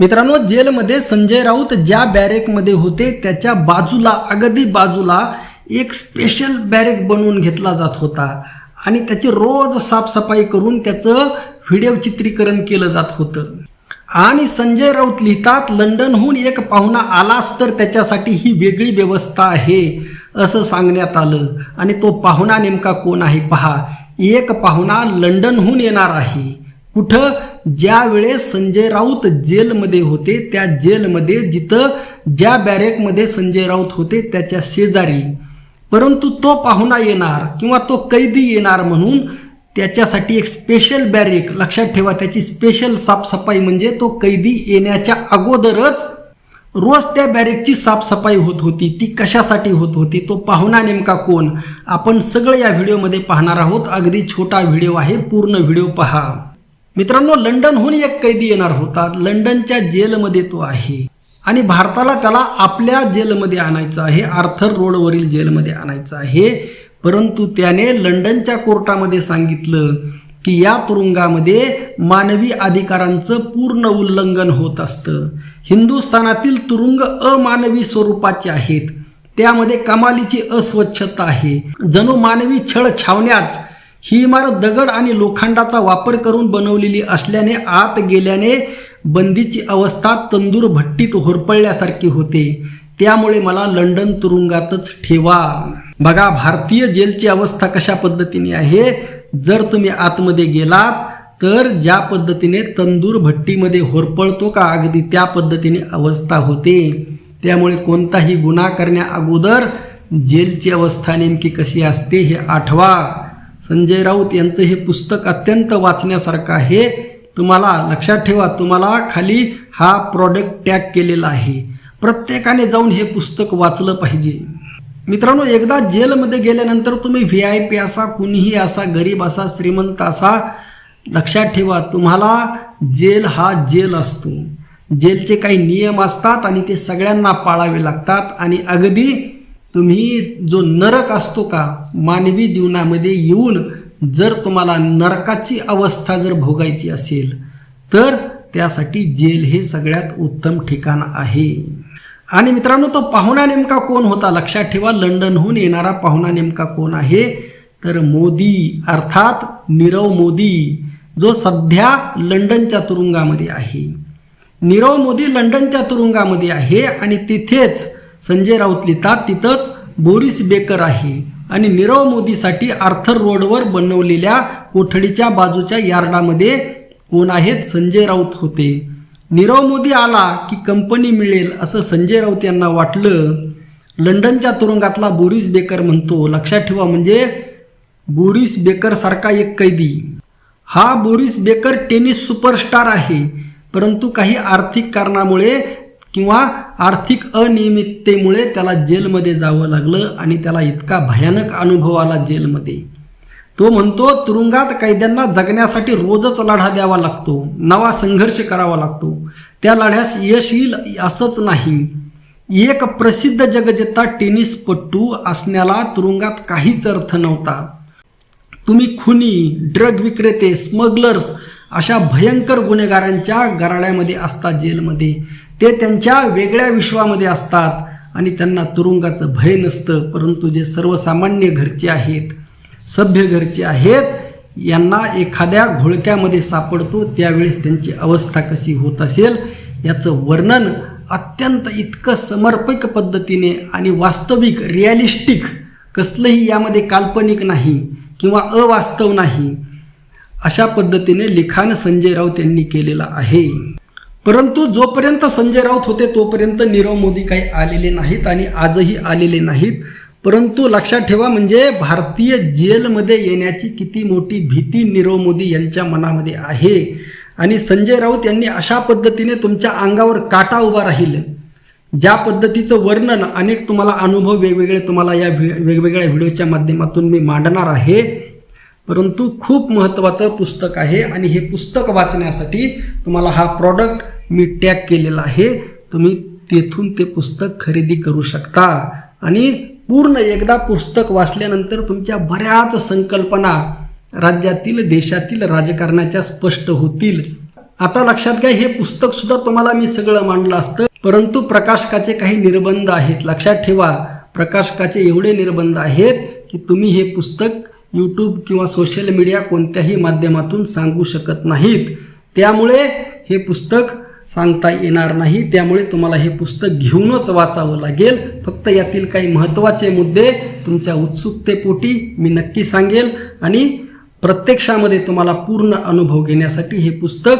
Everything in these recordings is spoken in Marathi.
मित्रांनो जेलमध्ये संजय राऊत ज्या बॅरेकमध्ये होते त्याच्या बाजूला अगदी बाजूला एक स्पेशल बॅरेक बनवून घेतला जात होता. आणि त्याची रोज साफसफाई करून त्याचं व्हिडिओ चित्रीकरण केलं जात होतं. आणि संजय राऊत लिहितात लंडनहून एक पाहुणा आलाच तर त्याच्यासाठी ही वेगळी व्यवस्था आहे असं सांगण्यात आलं. आणि तो पाहुणा नेमका कोण आहे? पहा एक पाहुणा लंडनहून येणार आहे. कुठं? ज्या वेळेस संजय राऊत जेलमध्ये होते त्या जेलमध्ये जिथं ज्या बॅरेकमध्ये संजय राऊत होते त्याच्या शेजारी. परंतु तो पाहुणा येणार किंवा तो कैदी येणार म्हणून त्याच्यासाठी एक स्पेशल बॅरेक लक्षात ठेवा त्याची स्पेशल साफसफाई म्हणजे तो कैदी येण्याच्या अगोदरच रोज त्या बॅरेकची साफसफाई होत होती ती कशासाठी होत होती तो पाहुणा नेमका कोण? आपण सगळं या व्हिडिओमध्ये पाहणार आहोत. अगदी छोटा व्हिडिओ आहे पूर्ण व्हिडिओ पहा. मित्रांनो लंडनहून एक कैदी येणार होता. लंडनच्या जेलमध्ये तो आहे. आणि भारताला त्याला आपल्या जेलमध्ये आणायचं आहे. आर्थर रोडवरील जेलमध्ये आणायचं आहे. परंतु त्याने लंडनच्या कोर्टामध्ये सांगितलं की या तुरुंगामध्ये मानवी अधिकारांचं पूर्ण उल्लंघन होत असतं. हिंदुस्थानातील तुरुंग अमानवी स्वरूपाचे आहेत. त्यामध्ये कमालीची अस्वच्छता आहे. जणू मानवी छळ छावण्याच ही इमारत दगड आणि लोखंडाचा वापर करून बनवलेली असल्याने आत गेल्याने बंदीची अवस्था तंदूर भट्टीत होरपळल्यासारखी होते. त्यामुळे मला लंडन तुरुंगातच ठेवा. बघा भारतीय जेलची अवस्था कशा पद्धतीने आहे? जर तुम्ही आतमध्ये गेलात तर ज्या पद्धतीने तंदूर भट्टीमध्ये होरपळतो का अगदी त्या पद्धतीने अवस्था होते. त्यामुळे कोणताही गुन्हा करण्या अगोदर जेलची अवस्था नेमकी कशी असते हे आठवा. संजय राऊत यांचं हे पुस्तक अत्यंत वाचण्यासारखं आहे. तुम्हाला लक्षात ठेवा तुम्हाला खाली हा प्रॉडक्ट टॅग केलेला आहे. प्रत्येकाने जाऊन हे पुस्तक वाचलं पाहिजे. मित्रांनो एकदा जेलमध्ये गेल्यानंतर तुम्ही व्ही आय पी असा कुणीही असा गरीब असा श्रीमंत असा लक्षात ठेवा तुम्हाला जेल हा जेल असतो. जेलचे काही नियम असतात आणि ते सगळ्यांना पाळावे लागतात. आणि अगदी तुम्ही जो नरक असतो का मानवी जीवनामध्ये येऊन जर तुम्हाला नरकाची अवस्था जर भोगायची असेल तर त्यासाठी जेल हे सगळ्यात उत्तम ठिकाण आहे. आणि मित्रांनो तो पाहुणा नेमका कोण होता? लक्षात ठेवा लंडनहून येणारा पाहुणा नेमका कोण आहे? तर मोदी अर्थात नीरव मोदी जो सध्या लंडनच्या तुरुंगामध्ये आहे. नीरव मोदी लंडनच्या तुरुंगामध्ये आहे आणि तिथेच संजय राऊत लिहितात तिथंच बोरिस बेकर आहे आणि नीरव मोदीसाठी आर्थर रोडवर बनवलेल्या कोठडीच्या बाजूच्या यार्डामध्ये कोण आहेत? संजय राऊत होते. नीरव मोदी आला की कंपनी मिळेल असं संजय राऊत यांना वाटलं. लंडनच्या तुरुंगातला बोरिस बेकर म्हणतो. लक्षात ठेवा म्हणजे बोरिस बेकर सारखा एक कैदी. हा बोरिस बेकर टेनिस सुपरस्टार आहे. परंतु काही आर्थिक कारणामुळे किंवा आर्थिक अनियमिततेमुळे त्याला जेलमध्ये जावं लागलं आणि त्याला इतका भयानक अनुभव आला जेलमध्ये. तो म्हणतो तुरुंगात कैद्यांना जगण्यासाठी रोजच लढा द्यावा लागतो नवा संघर्ष करावा लागतो. त्या लढ्यास यश येईल असंच नाही. एक प्रसिद्ध जगजेता टेनिसपटू असण्याला तुरुंगात काहीच अर्थ नव्हता. तुम्ही खुनी ड्रग विक्रेते स्मगलर्स अशा भयंकर गुन्हेगारांच्या गराड्यामध्ये असता जेलमध्ये. ते त्यांच्या वेगळ्या विश्वामध्ये असतात आणि त्यांना तुरुंगाचं भय नसतं. परंतु जे सर्वसामान्य घरचे आहेत सभ्य घरचे आहेत यांना एखाद्या घोळक्यामध्ये सापडतो त्यावेळेस त्यांची अवस्था कशी होत असेल याचं वर्णन अत्यंत इतकं समर्पक पद्धतीने आणि वास्तविक रिॲलिस्टिक कसलंही यामध्ये काल्पनिक नाही किंवा अवास्तव नाही अशा पद्धतीने लिखाण संजय राऊत यांनी केलेलं आहे. परंतु जोपर्यंत संजय राऊत होते तोपर्यंत नीरव मोदी काही आलेले नाहीत आणि आजही आलेले नाहीत. परंतु लक्षात ठेवा म्हणजे भारतीय जेलमध्ये येण्याची किती मोठी भीती नीरव मोदी यांच्या मनामध्ये आहे. आणि संजय राऊत यांनी अशा पद्धतीने तुमच्या अंगावर काटा उभा राहील ज्या पद्धतीचं वर्णन अनेक तुम्हाला अनुभव वेगवेगळे तुम्हाला या व्हि- वेगवेगळ्या व्हिडिओच्या माध्यमातून मी मांडणार आहे. परंतु खूप महत्त्वाचं पुस्तक आहे आणि हे पुस्तक वाचण्यासाठी तुम्हाला हा प्रॉडक्ट मी टॅग केलेला आहे तुम्ही तेथून ते पुस्तक खरेदी करू शकता. आणि पूर्ण एकदा पुस्तक वाचल्यानंतर तुमच्या बऱ्याच संकल्पना राज्यातील देशातील राजकारणाच्या स्पष्ट होतील. आता लक्षात घ्या हे पुस्तक सुद्धा तुम्हाला मी सगळं मांडलं असतं परंतु प्रकाशकाचे काही निर्बंध आहेत. लक्षात ठेवा प्रकाशकाचे एवढे निर्बंध आहेत की तुम्ही हे पुस्तक यूट्यूब किंवा सोशल मीडिया कोणत्याही माध्यमातून सांगू शकत नाहीत. त्यामुळे हे पुस्तक सांगता येणार नाही. त्यामुळे तुम्हाला हे पुस्तक घेऊनच वाचावं लागेल. फक्त यातील काही महत्त्वाचे मुद्दे तुमच्या उत्सुकतेपोटी मी नक्की सांगेल. आणि प्रत्यक्षामध्ये तुम्हाला पूर्ण अनुभव घेण्यासाठी हे पुस्तक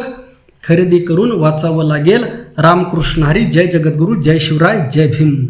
खरेदी करून वाचावं लागेल. रामकृष्ण हरी जय जगद्गुरू जय शिवराय जय भीम.